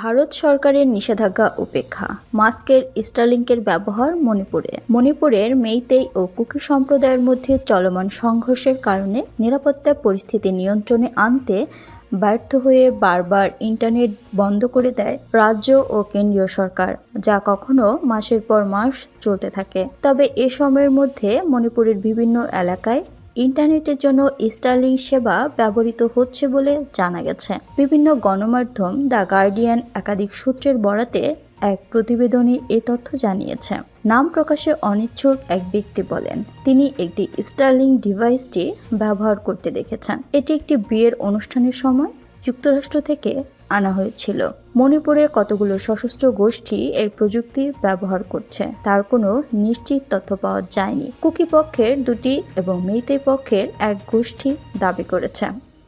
ভারত সরকারের নিষেধাজ্ঞা উপেক্ষা। মাস্কের স্টারলিংকের ব্যবহার মণিপুরে। মণিপুরের মেইতেই ও কুকি সম্প্রদায়ের মধ্যে চলমান সংঘর্ষের কারণে নিরাপত্তা পরিস্থিতি নিয়ন্ত্রণে আনতে ব্যর্থ হয়ে বারবার ইন্টারনেট বন্ধ করে দেয় রাজ্য ও কেন্দ্রীয় সরকার, যা কখনো মাসের পর মাস চলতে থাকে। তবে এ সময়ের মধ্যে মণিপুরের বিভিন্ন এলাকায় ইন্টারনেটের জন্য স্টারলিং সেবা ব্যবহৃত হচ্ছে বলে জানা গেছে। বিভিন্ন গণমাধ্যম দ্য গার্ডিয়ান একাধিক সূত্রের বরাতে এক প্রতিবেদনে এ তথ্য জানিয়েছে। নাম প্রকাশে অনিচ্ছুক এক ব্যক্তি বলেন, তিনি একটি স্টারলিং ডিভাইসটি ব্যবহার করতে দেখেছেন। এটি একটি বিয়ের অনুষ্ঠানের সময় যুক্তরাষ্ট্র থেকে আনা হয়েছিল। মণিপুরে কতগুলো সশস্ত্র গোষ্ঠী এই প্রযুক্তি ব্যবহার করছে, তার কোনো নিশ্চিত তথ্য পাওয়া যায়নি। কুকি পক্ষের দুটি এবং মেইতেই পক্ষের এক গোষ্ঠী দাবি করেছে।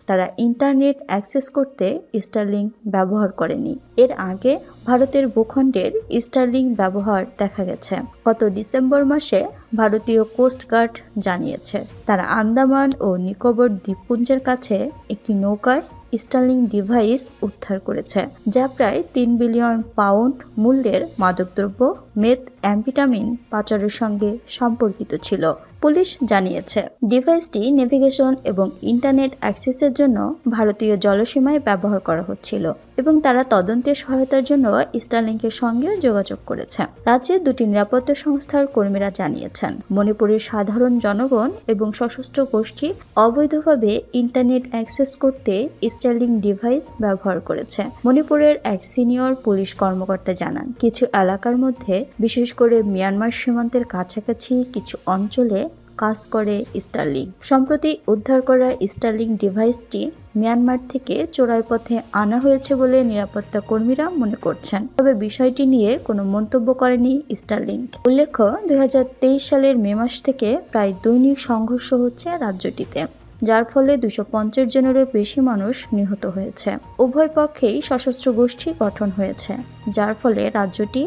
তারা ইন্টারনেট অ্যাক্সেস করতে স্টারলিং ব্যবহার করেনি। এর আগে ভারতের ভূখণ্ডের স্টারলিং ব্যবহার দেখা গেছে। গত ডিসেম্বর মাসে ভারতীয় কোস্টগার্ড জানিয়েছে, তারা আন্দামান ও নিকোবর দ্বীপপুঞ্জের কাছে একটি নৌকায় স্টারলিং ডিভাইস উদ্ধার করেছে, যা প্রায় তিন বিলিয়ন পাউন্ড মূল্যের মাদকদ্রব্য, মেথ অ্যাম্পিটামিন পাচারের সঙ্গে সম্পর্কিত ছিল। পুলিশ জানিয়েছে। ডিভাইসটি নেভিগেশন এবং ইন্টারনেট অ্যাক্সেসের জন্য ভারতীয় জলসীমায় ব্যবহার করা হচ্ছিল এবং তারা তদন্তের সহায়তার জন্য স্টারলিংকের সঙ্গে যোগাযোগ করেছে। রাজ্যের দুটি নিরাপত্তা সংস্থার কর্মীরা জানিয়েছেন, মণিপুরের সাধারণ জনগণ এবং সশস্ত্র গোষ্ঠী অবৈধভাবে ইন্টারনেট অ্যাক্সেস করতে স্টারলিং ডিভাইস ব্যবহার করেছে। মণিপুরের এক সিনিয়র পুলিশ কর্মকর্তা জানান, কিছু এলাকার মধ্যে, বিশেষ করে মিয়ানমার সীমান্তের কাছাকাছি কিছু অঞ্চলে কাজ করে স্টারলিং সম্প্রতি উদ্ধার করা স্টারলিং ডিভাইসটি মিয়ানমার থেকে চোরাই পথে আনা হয়েছে বলে নিরাপত্তা কর্মীরা মনে করছেন। তবে বিষয়টি নিয়ে কোনো মন্তব্য করেনি স্টারলিং উল্লেখ্য দু হাজার তেইশ সালের মে মাস থেকে প্রায় দৈনিক সংঘর্ষ হচ্ছে রাজ্যটিতে, যার ফলে দুশো পঞ্চাশ জনেরও বেশি মানুষ নিহত হয়েছে। উভয় পক্ষেই সশস্ত্র গোষ্ঠী গঠন হয়েছে, যার ফলে রাজ্যটি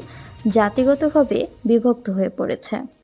জাতিগতভাবে বিভক্ত হয়ে পড়েছে।